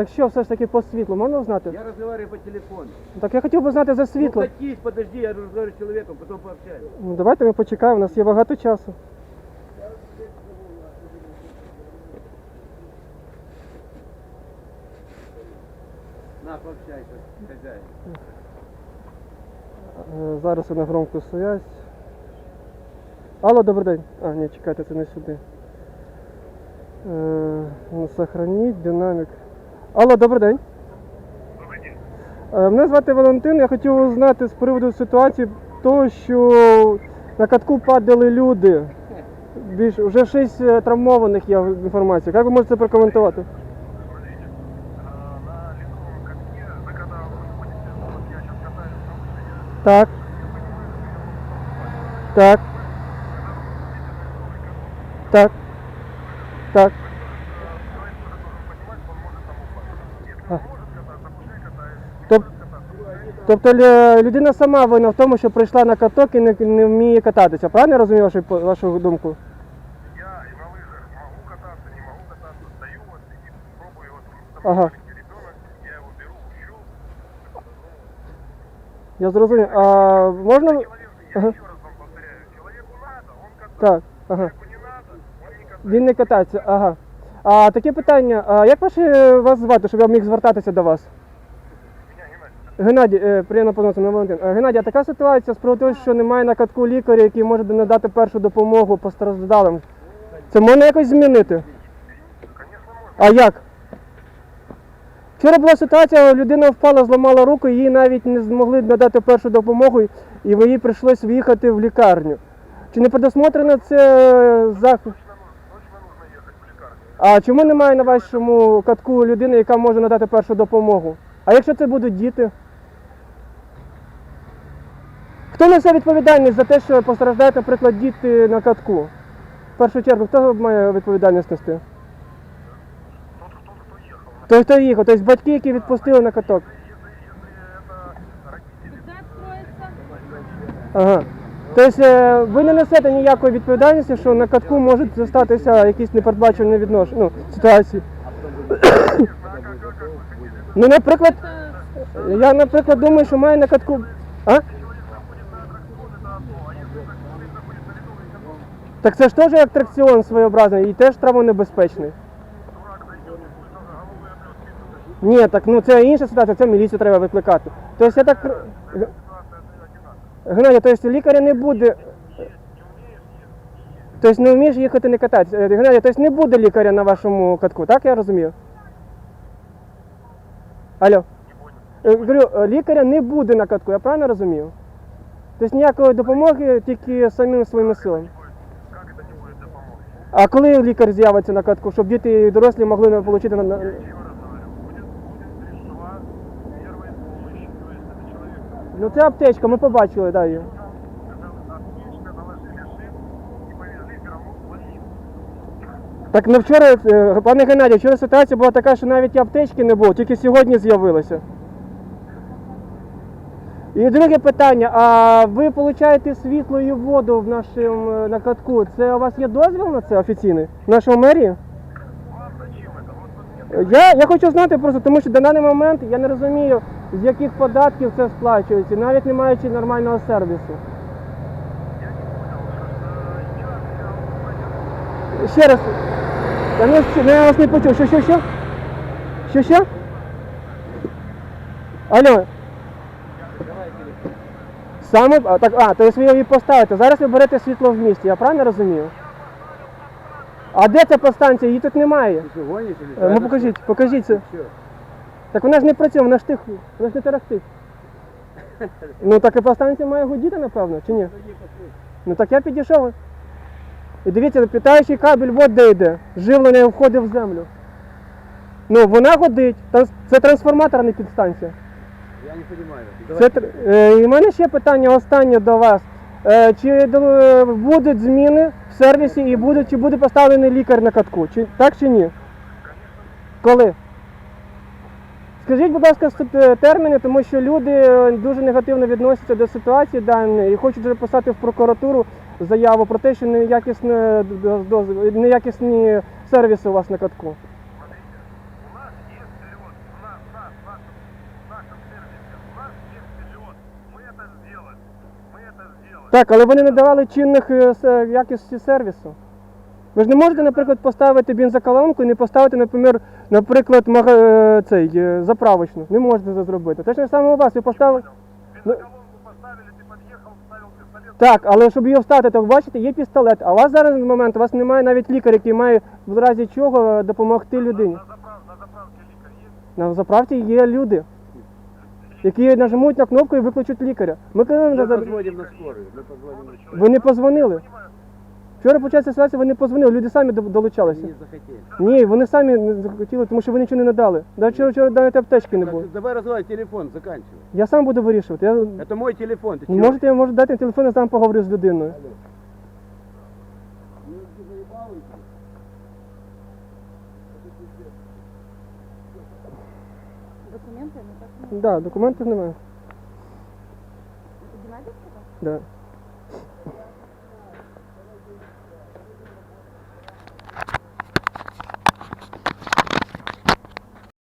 Так що все ж таки по світлу, можна знати? Я разговариваю по телефону. Так я хотів би знати за світло. Ну, катись, подожди, я разговариваю с человеком, потом пообщаемся. Ну давайте ми почекаємо, у нас є багато часу. На, пообщайся, хозяин. Е, Зараз я на громку связь. Алло, добрий день. А, ні, чекайте, це не сюди. Е, ну, Сохраніть, динамік. Алло, добрий день. Е, Мене звати Валентин. Я хотів узнати з приводу ситуації того, що на катку падали люди. Більш вже шість е, травмованих є інформація. Як ви можете прокоментувати? На ледовом катке, вы когда выходите, ну, вот я сейчас катаюсь на Так. Так. Так. Так. Тобто людина сама винна в тому, що прийшла на каток і не, не вміє кататися. Правильно я розумію вашу, вашу думку? Я и на лыжах могу кататься, не могу кататься, стою вот и пробую вот с Ага. ребенок, я его беру, учу. Я зрозумів. А можна. Человек, я Ага. еще раз вам повторяю, человеку надо, он катается. Так, ага. Человеку не надо, он не катается. Він не катається, ага. А таке питання, а як ваше вас звати, щоб я міг звертатися до вас? Геннадій, е, приємно познайомитися, мене Валентин. Е, Геннадій, а така ситуація з приводу того, що немає на катку лікаря, який може надати першу допомогу постраждалим. Це можна якось змінити? А як? Вчора була ситуація, людина впала, зламала руку, їй навіть не змогли надати першу допомогу, і їй прийшлось в'їхати в лікарню. Чи не предусмотрено це захист? В лекарню. А чому немає на вашому катку людини, яка може надати першу допомогу? А якщо це будуть діти? Хто несе відповідальність за те, що постраждають, наприклад, діти на катку? В першу чергу, хто має відповідальність нести? Тот, кто ехал. Той, хто їхав, тобто батьки, які відпустили на каток. Ага. Тобто е, ви не несете ніякої відповідальності, що на катку можуть застатися якісь непередбачені віднош... ну, ситуації. Ну, наприклад, я, наприклад, думаю, що має на катку. А? Так це ж теж атракціон своєобразний і теж травмонебезпечний. Ні, так ну це інша ситуація, це міліцію треба викликати. Тобто я так. Геннадій, тобто лікаря не буде. Тобто не вмієш їхати не кататися. Е, Геннадій, тобто не буде лікаря на вашому катку, так я розумію? Алло. Е, Говорю, е, лікаря не буде на катку, я правильно розумію? Тобто ніякої допомоги, тільки самим своїми силами. как это не будет допомоги? А коли лікар з'явиться на катку, щоб діти і дорослі могли отримати на. Ну це аптечка, ми побачили, да, її. Так ну вчора, е, пане Геннадій, вчора ситуація була така, що навіть і аптечки не було, тільки сьогодні з'явилося. І друге питання, а ви получаєте світло і воду в нашому е, на катку? Це у вас є дозвіл на це офіційний? В нашому мерії? Я, я хочу знати просто, тому що на даний момент я не розумію, з яких податків це сплачується, навіть не маючи нормального сервісу. Я Ще раз. Я, не, ну, я вас не почув. Що, що, що? Що, що? Алло. Саме, так, а, то ви її поставите. Зараз ви берете світло в місті, я правильно розумію? А де ця подстанція? Її тут немає. Е, Ну покажіть, покажіть це. Так вона ж не працює, вона ж тих, вона ж не тарахтить. Ну так і подстанція має гудіти, напевно, чи ні? Ну так я підійшов. І дивіться, питаючий кабель от де йде. Живлення входить в землю. Ну, вона годить. Це трансформатор, не підстанція. Я не понимаю. Це, е, і в мене ще питання останнє до вас. Е, чи е, будуть зміни в сервісі і будуть, чи буде поставлений лікар на катку? Чи, так чи ні? Коли? Скажіть, будь ласка, е, терміни, тому що люди е, дуже негативно відносяться до ситуації даної і хочуть вже писати в прокуратуру заяву про те, що неякісне, доз- доз- неякісні сервіси у вас на катку. Смотрите, у нас есть лед, Так, але вони не давали чинних е, якості сервісу. Ви ж не можете, наприклад, поставити бензоколонку і не поставити, наприклад, наприклад, е, цей, е, заправочну. Не можете це зробити. Те ж саме у вас, ви поставили. Так, але щоб її встати, так бачите, є пістолет. А у вас зараз на момент, у вас немає навіть лікаря, який має в разі чого е, допомогти людині. На, заправ, на заправке ликарь есть? На заправці є люди, які нажмуть на кнопку і викличуть лікаря. Ми коли Мы за- позвоним на скорую. Мы позвоним на скорую. ви не позвонили. Понимаю. Вчора почалася ситуація, ви не позвонили, люди самі до- долучалися. Они не захотели. Ні, вони самі не захотіли, тому що ви нічого не надали. Навіть вчора, вчора навіть аптечки не було. Так, Давай разговаривай, телефон заканчивай. Я сам буду вирішувати. Я... Это мой телефон. Ты Ну, чего? Можете, я можу дати телефон, я сам поговорю з людиною. Так да, документів немає. это Геннадий Так. Да.